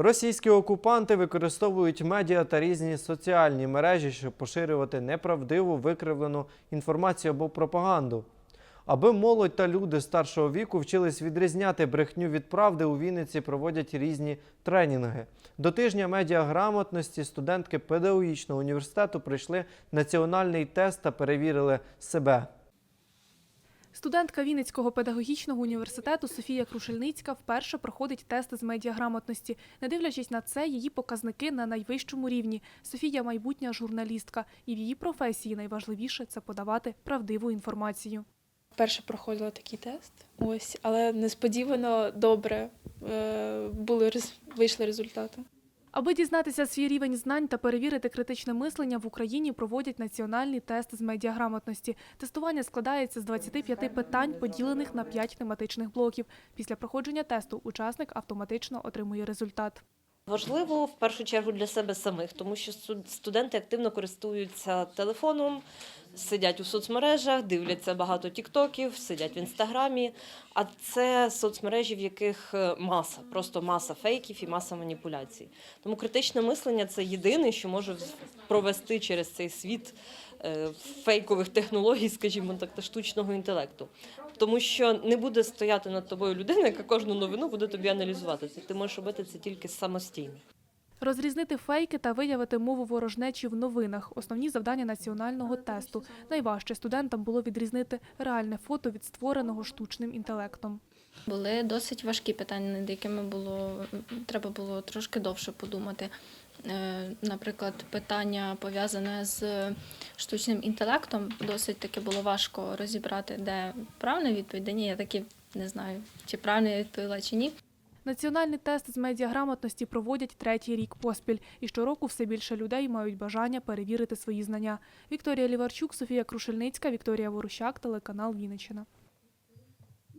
Російські окупанти використовують медіа та різні соціальні мережі, щоб поширювати неправдиву викривлену інформацію або пропаганду. Аби молодь та люди старшого віку вчились відрізняти брехню від правди, у Вінниці проводять різні тренінги. До тижня медіаграмотності студентки педагогічного університету пройшли національний тест та перевірили себе. Студентка Вінницького педагогічного університету Софія Крушельницька вперше проходить тест з медіаграмотності. Не дивлячись на це, її показники на найвищому рівні. Софія майбутня журналістка, і в її професії найважливіше це подавати правдиву інформацію. Перше проходила такий тест, ось, але несподівано добре е, були вийшли результати. Аби дізнатися свій рівень знань та перевірити критичне мислення, в Україні проводять національний тест з медіаграмотності. Тестування складається з 25 питань, поділених на 5 тематичних блоків. Після проходження тесту учасник автоматично отримує результат. Важливо в першу чергу для себе самих, тому що студ- студенти активно користуються телефоном, сидять у соцмережах, дивляться багато тіктоків, сидять в інстаграмі. А це соцмережі, в яких е, маса, просто маса фейків і маса маніпуляцій. Тому критичне мислення це єдине, що може провести через цей світ е, фейкових технологій, скажімо так, та штучного інтелекту. Тому що не буде стояти над тобою людина, яка кожну новину буде тобі аналізувати. Ти можеш робити це тільки самостійно. Розрізнити фейки та виявити мову ворожнечі в новинах основні завдання національного тесту. Найважче студентам було відрізнити реальне фото від створеного штучним інтелектом. Були досить важкі питання, над якими було треба було трошки довше подумати. Е, Наприклад, питання пов'язане з штучним інтелектом, досить таки було важко розібрати, де правильна відповідь, де ні. Я таки не знаю, чи правильно я відповіла, чи ні. Національний тест з медіаграмотності проводять третій рік поспіль, і щороку все більше людей мають бажання перевірити свої знання. Вікторія Ліварчук, Софія Крушельницька, Вікторія Ворущак, телеканал Вінниччина.